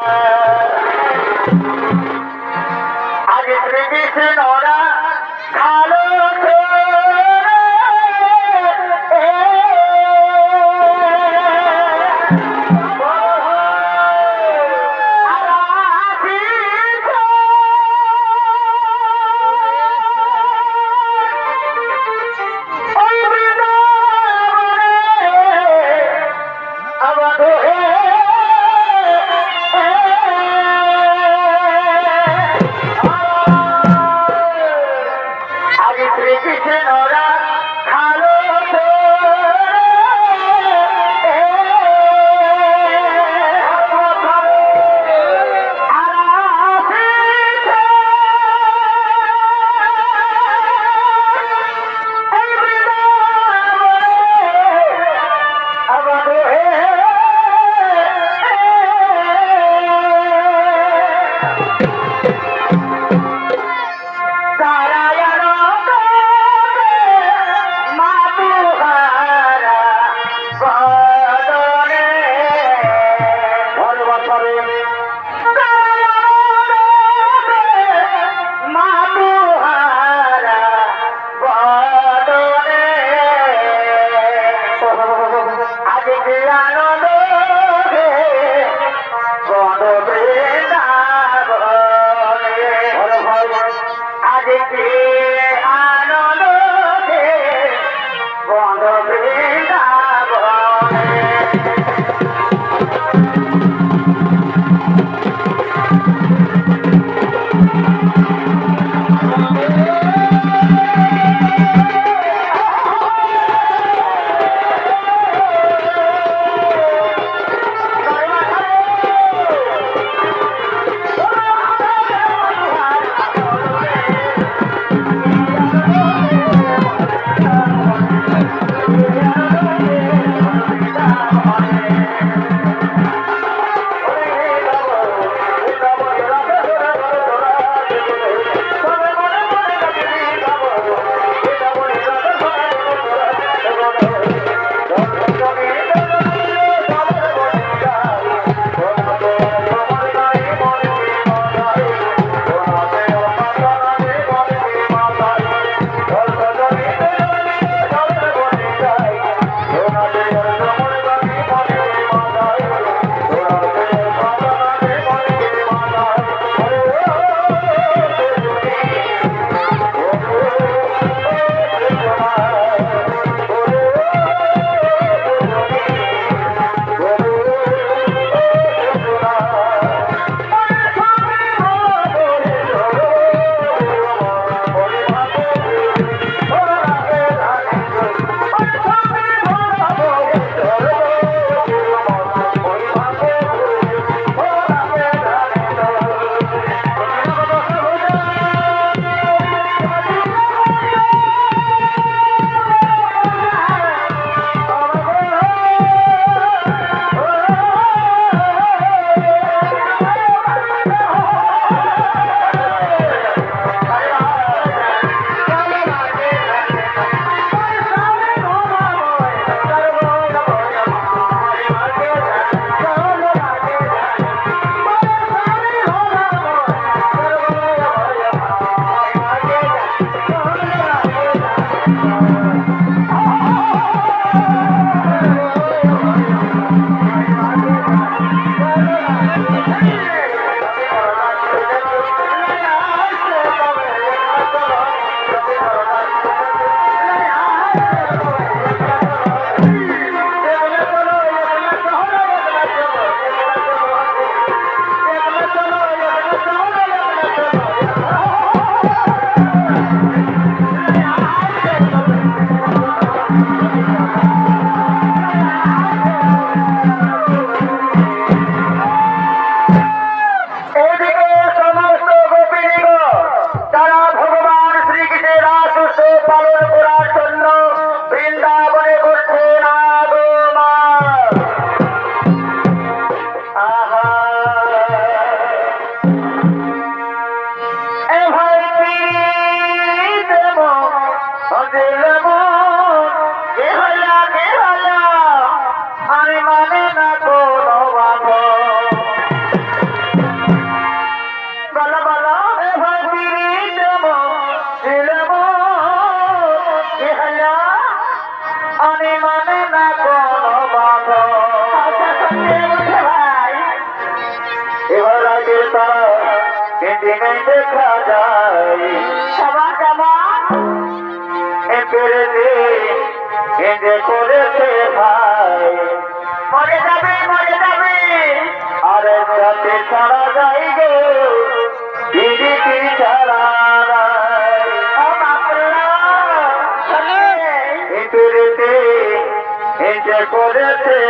আগে হয়েছে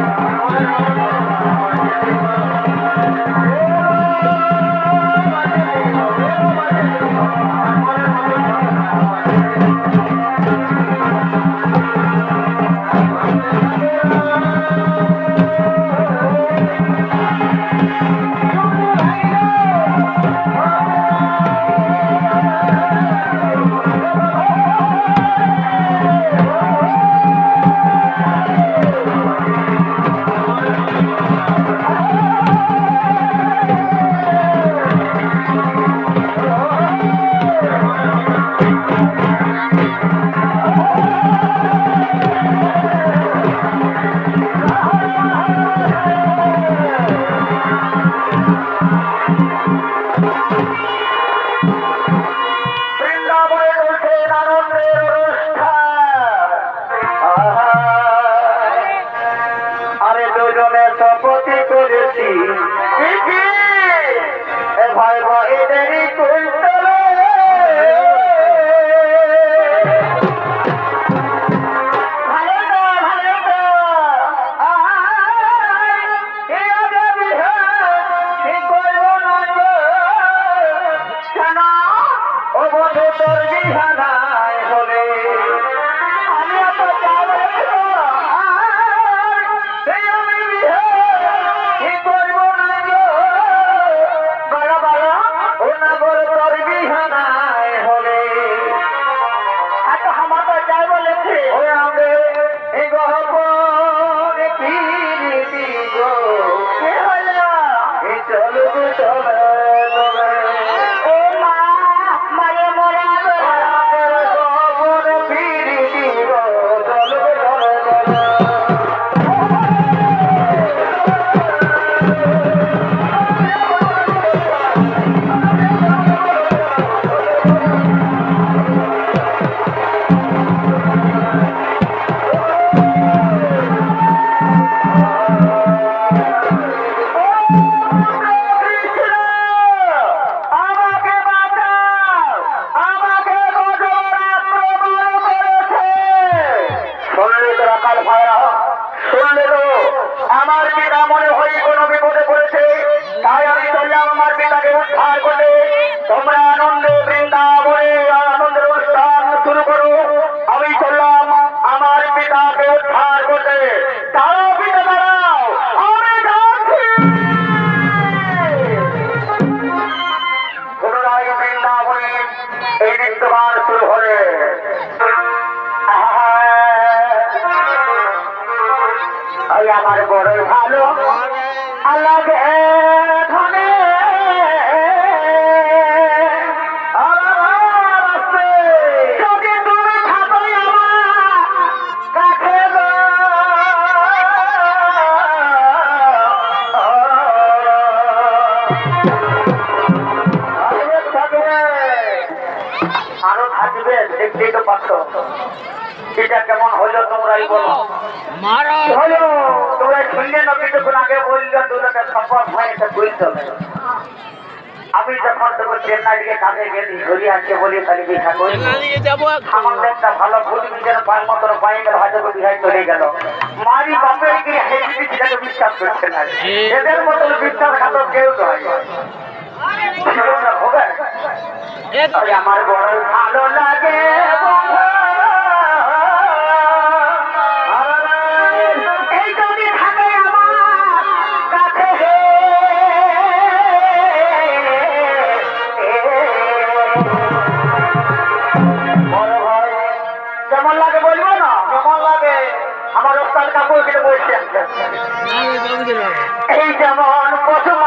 Thank you. Thank you. এটা কেমন হলো তোমরাই বলো। হলো। তোমরা শুনলে না কিছুক্ষণ আগে বলল দুটাকে সম্পদ হয় এটা বুঝতে হবে। আমি যখন তখন চেন্নাই দিকে কাজে গেলি ঘুরি আসছে বলি তাহলে বিঘা করি সামান্য একটা ভালো ভুল বিচার পায় মতন পায়ে গেল হাজে বিঘায় চলে গেল। মারি বাপের কি হেসি সেটাকে বিশ্বাস করছে না। এদের মতন বিশ্বাস খাত কেউ নয়। আমার বড় ভালো লাগে এই যেমন প্রথম